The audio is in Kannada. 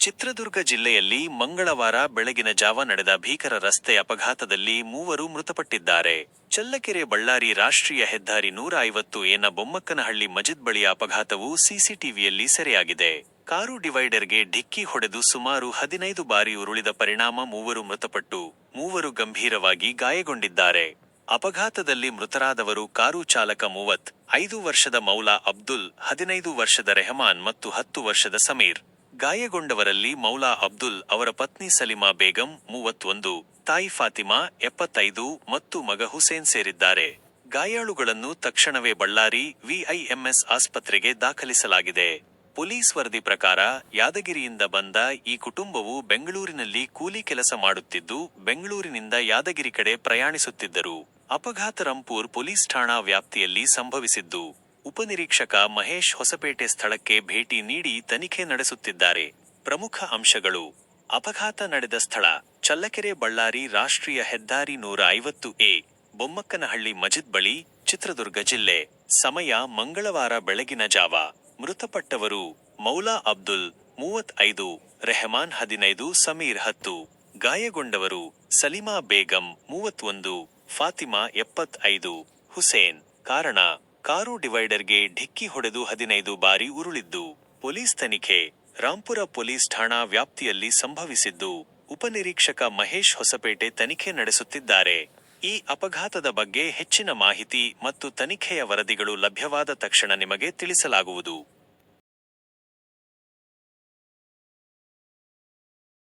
ಚಿತ್ರದುರ್ಗ ಜಿಲ್ಲೆಯಲ್ಲಿ ಮಂಗಳವಾರ ಬೆಳಗಿನ ಜಾವ ನಡೆದ ಭೀಕರ ರಸ್ತೆ ಅಪಘಾತದಲ್ಲಿ ಮೂವರು ಮೃತಪಟ್ಟಿದ್ದಾರೆ. ಚಲ್ಲಕೆರೆ ಬಳ್ಳಾರಿ ರಾಷ್ಟ್ರೀಯ ಹೆದ್ದಾರಿ ನೂರ ಐವತ್ತು ಎನ ಬೊಮ್ಮಕ್ಕನಹಳ್ಳಿ ಮಜಿದ್ ಬಳಿಯ ಅಪಘಾತವು ಸಿಸಿಟಿವಿಯಲ್ಲಿ ಸೆರೆಯಾಗಿದೆ. ಕಾರು ಡಿವೈಡರ್ಗೆ ಡಿಕ್ಕಿ ಹೊಡೆದು ಸುಮಾರು ಹದಿನೈದು ಬಾರಿ ಉರುಳಿದ ಪರಿಣಾಮ ಮೂವರು ಮೃತಪಟ್ಟು, ಮೂವರು ಗಂಭೀರವಾಗಿ ಗಾಯಗೊಂಡಿದ್ದಾರೆ. ಅಪಘಾತದಲ್ಲಿ ಮೃತರಾದವರು ಕಾರು ಚಾಲಕ ಮೂವತ್ ಐದು ವರ್ಷದ ಮೌಲಾ ಅಬ್ದುಲ್, ಹದಿನೈದು ವರ್ಷದ ರೆಹಮಾನ್ ಮತ್ತು ಹತ್ತು ವರ್ಷದ ಸಮೀರ್. ಗಾಯಗೊಂಡವರಲ್ಲಿ ಮೌಲಾ ಅಬ್ದುಲ್, ಅವರ ಪತ್ನಿ ಸಲಿಮಾ ಬೇಗಂ ಮೂವತ್ತೊಂದು, ತಾಯಿ ಫಾತಿಮಾ ಎಪ್ಪತ್ತೈದು ಮತ್ತು ಮಗ ಹುಸೇನ್ ಸೇರಿದ್ದಾರೆ. ಗಾಯಾಳುಗಳನ್ನು ತಕ್ಷಣವೇ ಬಳ್ಳಾರಿ ವಿಐಎಂಎಸ್ ಆಸ್ಪತ್ರೆಗೆ ದಾಖಲಿಸಲಾಗಿದೆ. ಪೊಲೀಸ್ ವರದಿ ಪ್ರಕಾರ ಯಾದಗಿರಿಯಿಂದ ಬಂದ ಈ ಕುಟುಂಬವು ಬೆಂಗಳೂರಿನಲ್ಲಿ ಕೂಲಿ ಕೆಲಸ ಮಾಡುತ್ತಿದ್ದು, ಬೆಂಗಳೂರಿನಿಂದ ಯಾದಗಿರಿ ಕಡೆ ಪ್ರಯಾಣಿಸುತ್ತಿದ್ದರು. ಅಪಘಾತ ರಂಪೂರ್ ಪೊಲೀಸ್ ಠಾಣಾ ವ್ಯಾಪ್ತಿಯಲ್ಲಿ ಸಂಭವಿಸಿದ್ದು. ಉಪನಿರೀಕ್ಷಕ ಮಹೇಶ್ ಹೊಸಪೇಟೆ ಸ್ಥಳಕ್ಕೆ ಭೇಟಿ ನೀಡಿ ತನಿಖೆ ನಡೆಸುತ್ತಿದ್ದಾರೆ. ಪ್ರಮುಖ ಅಂಶಗಳು. ಅಪಘಾತ ನಡೆದ ಸ್ಥಳ. ಚಲ್ಲಕೆರೆ ಬಳ್ಳಾರಿ ರಾಷ್ಟ್ರೀಯ ಹೆದ್ದಾರಿ ನೂರ ಐವತ್ತು ಎ. ಬೊಮ್ಮಕ್ಕನಹಳ್ಳಿ ಮಜಿದ್ ಬಳಿ, ಚಿತ್ರದುರ್ಗ ಜಿಲ್ಲೆ. ಸಮಯ ಮಂಗಳವಾರ ಬೆಳಗಿನ ಜಾವ. ಮೃತಪಟ್ಟವರು ಮೌಲಾ ಅಬ್ದುಲ್ ಮೂವತ್ತೈದು, ರೆಹಮಾನ್ ಹದಿನೈದು, ಸಮೀರ್ ಹತ್ತು. ಗಾಯಗೊಂಡವರು ಸಲೀಮಾ ಬೇಗಂ ಮೂವತ್ತೊಂದು, ಫಾತಿಮಾ ಎಪ್ಪತ್ತೈದು. ಹುಸೇನ್. ಕಾರಣ ಕಾರು ಡಿವೈಡರ್ಗೆ ಢಿಕ್ಕಿ ಹೊಡೆದು ಹದಿನೈದು ಬಾರಿ ಉರುಳಿದ್ದು. ಪೊಲೀಸ್ ತನಿಖೆ. ರಾಂಪುರ ಪೊಲೀಸ್ ಠಾಣಾ ವ್ಯಾಪ್ತಿಯಲ್ಲಿ ಸಂಭವಿಸಿದ್ದು. ಉಪನಿರೀಕ್ಷಕ ಮಹೇಶ್ ಹೊಸಪೇಟೆ ತನಿಖೆ ನಡೆಸುತ್ತಿದ್ದಾರೆ. ಈ ಅಪಘಾತದ ಬಗ್ಗೆ ಹೆಚ್ಚಿನ ಮಾಹಿತಿ ಮತ್ತು ತನಿಖೆಯ ವರದಿಗಳು ಲಭ್ಯವಾದ ತಕ್ಷಣ ನಿಮಗೆ ತಿಳಿಸಲಾಗುವುದು.